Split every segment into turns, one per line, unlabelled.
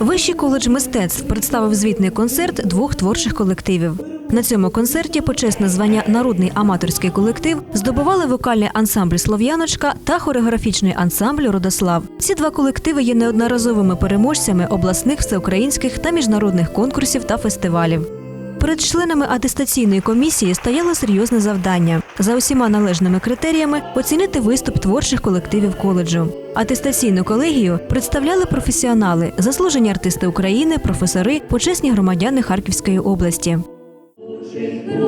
Вищий коледж мистецтв представив звітний концерт двох творчих колективів. На цьому концерті почесне звання Народний аматорський колектив здобували вокальний ансамбль Слов'яночка та хореографічний ансамбль Родослав. Ці два колективи є неодноразовими переможцями обласних, всеукраїнських та міжнародних конкурсів та фестивалів. Перед членами атестаційної комісії стояло серйозне завдання за усіма належними критеріями оцінити виступ творчих колективів коледжу. Атестаційну колегію представляли професіонали, заслужені артисти України, професори, почесні громадяни Харківської області.
Дівчина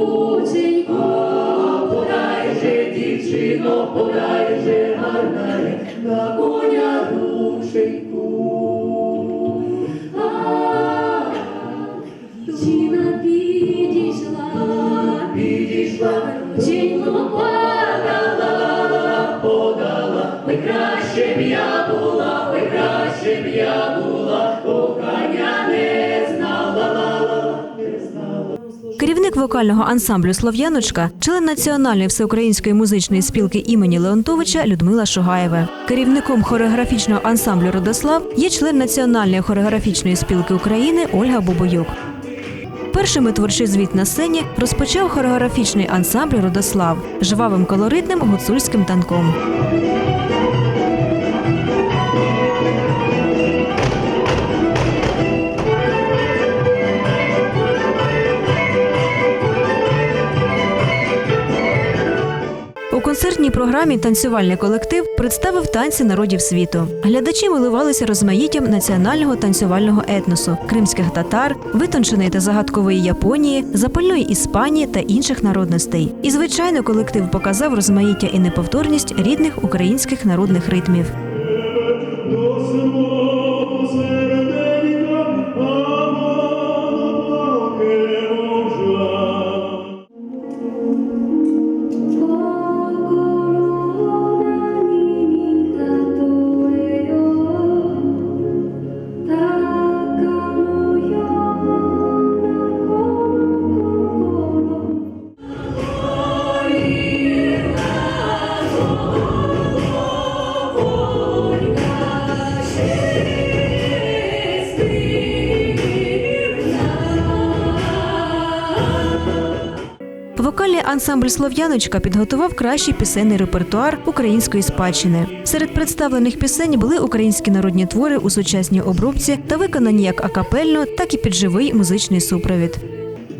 Керівник вокального ансамблю Слов'яночка, член Національної всеукраїнської музичної спілки імені Леонтовича Людмила Шугаєва. Керівником хореографічного ансамблю Родослав є член Національної хореографічної спілки України Ольга Бобоюк. Першими творчий звіт на сцені розпочав хореографічний ансамбль Родослав жвавим колоритним гуцульським танком. Програмі танцювальний колектив представив танці народів світу. Глядачі милувалися розмаїттям національного танцювального етносу, кримських татар, витонченої та загадкової Японії, запальної Іспанії та інших народностей. І звичайно, колектив показав розмаїття і неповторність рідних українських народних ритмів. Вокальний ансамбль Слов'яночка підготував кращий пісенний репертуар української спадщини. Серед представлених пісень були українські народні твори у сучасній обробці та виконані як акапельно, так і під живий музичний супровід.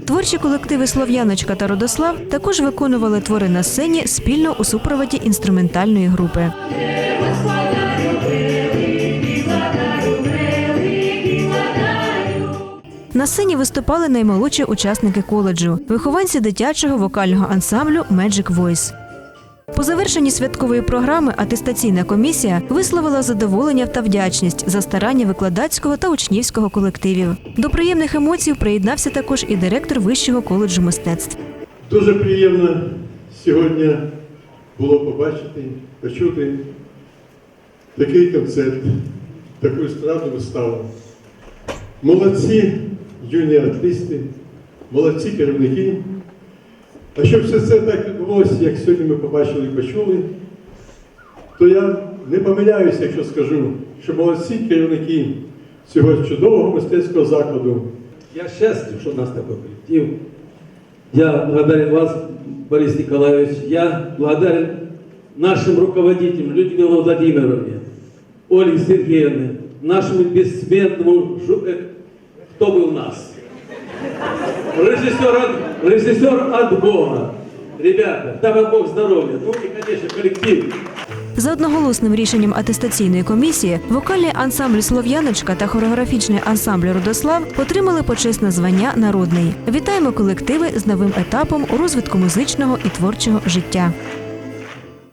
Творчі колективи Слов'яночка та Родослав також виконували твори на сцені спільно у супроводі інструментальної групи. На сцені виступали наймолодші учасники коледжу, вихованці дитячого вокального ансамблю Magic Voice. По завершенні святкової програми атестаційна комісія висловила задоволення та вдячність за старання викладацького та учнівського колективів. До приємних емоцій приєднався також і директор вищого коледжу мистецтв.
Дуже приємно сьогодні було побачити, почути такий концерт, таку естрадну виставу. Молодці юні артисти, молодці керівники. А щоб все це так відбулося, як сьогодні ми побачили і почули, то я не помиляюся, якщо скажу, що молодці керівники цього чудового мистецького закладу
Я счастлив, что у нас такой коллектив. Я благодарен вас, Борис Николаевич. Я благодарен нашим руководителям Людмиле Владимировне, Ольге Сергеевне, нашему бессмертному, был у нас? Режиссер, от- режиссер от Бога. Ребята, вам Бог здоровья. Ну и, конечно, коллектив.
За одноголосним рішенням атестаційної комісії вокальний ансамбль Слов'яночка та хореографічний ансамбль Родослав отримали почесне звання Народний. Вітаємо колективи з новим етапом у розвитку музичного і творчого життя.